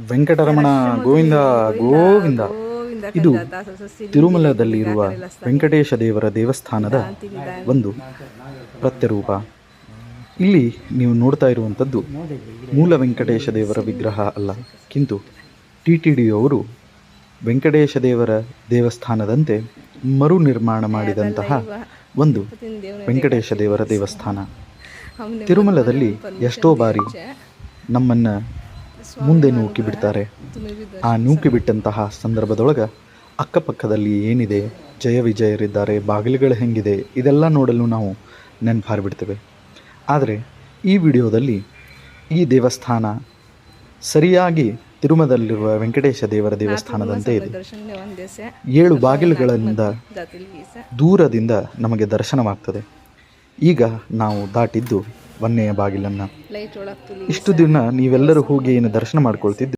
ವೆಂಕಟರಮಣ ಗೋವಿಂದ ಗೋವಿಂದ. ಇದು ತಿರುಮಲದಲ್ಲಿರುವ ವೆಂಕಟೇಶ ದೇವರ ದೇವಸ್ಥಾನದ ಒಂದು ಪ್ರತ್ಯರೂಪ. ಇಲ್ಲಿ ನೀವು ನೋಡ್ತಾ ಇರುವಂಥದ್ದು ಮೂಲ ವೆಂಕಟೇಶ ದೇವರ ವಿಗ್ರಹ ಅಲ್ಲ. ಕಿಂತು ಟಿ ಟಿ ಡಿಯವರು ವೆಂಕಟೇಶ ದೇವರ ದೇವಸ್ಥಾನದಂತೆ ಮರು ನಿರ್ಮಾಣ ಮಾಡಿದಂತಹ ಒಂದು ವೆಂಕಟೇಶ ದೇವರ ದೇವಸ್ಥಾನ. ತಿರುಮಲದಲ್ಲಿ ಎಷ್ಟೋ ಬಾರಿ ನಮ್ಮನ್ನು ಮುಂದೆ ನೂಕಿ ಬಿಡ್ತಾರೆ. ಆ ನೂಕಿ ಬಿಟ್ಟಂತಹ ಸಂದರ್ಭದೊಳಗೆ ಅಕ್ಕಪಕ್ಕದಲ್ಲಿ ಏನಿದೆ? ಜಯ ವಿಜಯರಿದ್ದಾರೆ, ಬಾಗಿಲುಗಳು ಹೆಂಗಿದೆ? ಇದೆಲ್ಲ ನೋಡಲು ನಾವು ನೆನಪಾರಿಬಿಡ್ತೇವೆ ಆದರೆ ಈ ವಿಡಿಯೋದಲ್ಲಿ ಈ ದೇವಸ್ಥಾನ ಸರಿಯಾಗಿ ತಿರುಮದಲ್ಲಿರುವ ವೆಂಕಟೇಶ ದೇವರ ದೇವಸ್ಥಾನದಂತೆ ಇದೆ. ಏಳು ಬಾಗಿಲುಗಳಿಂದ ದೂರದಿಂದ ನಮಗೆ ದರ್ಶನವಾಗ್ತದೆ. ಈಗ ನಾವು ದಾಟಿದ್ದು ಒಂದನೆಯ ಬಾಗಿಲನ್ನ. ಇಷ್ಟು ದಿನ ನೀವೆಲ್ಲರೂ ಹೋಗಿ ಏನು ದರ್ಶನ ಮಾಡ್ಕೊಳ್ತಿದ್ದು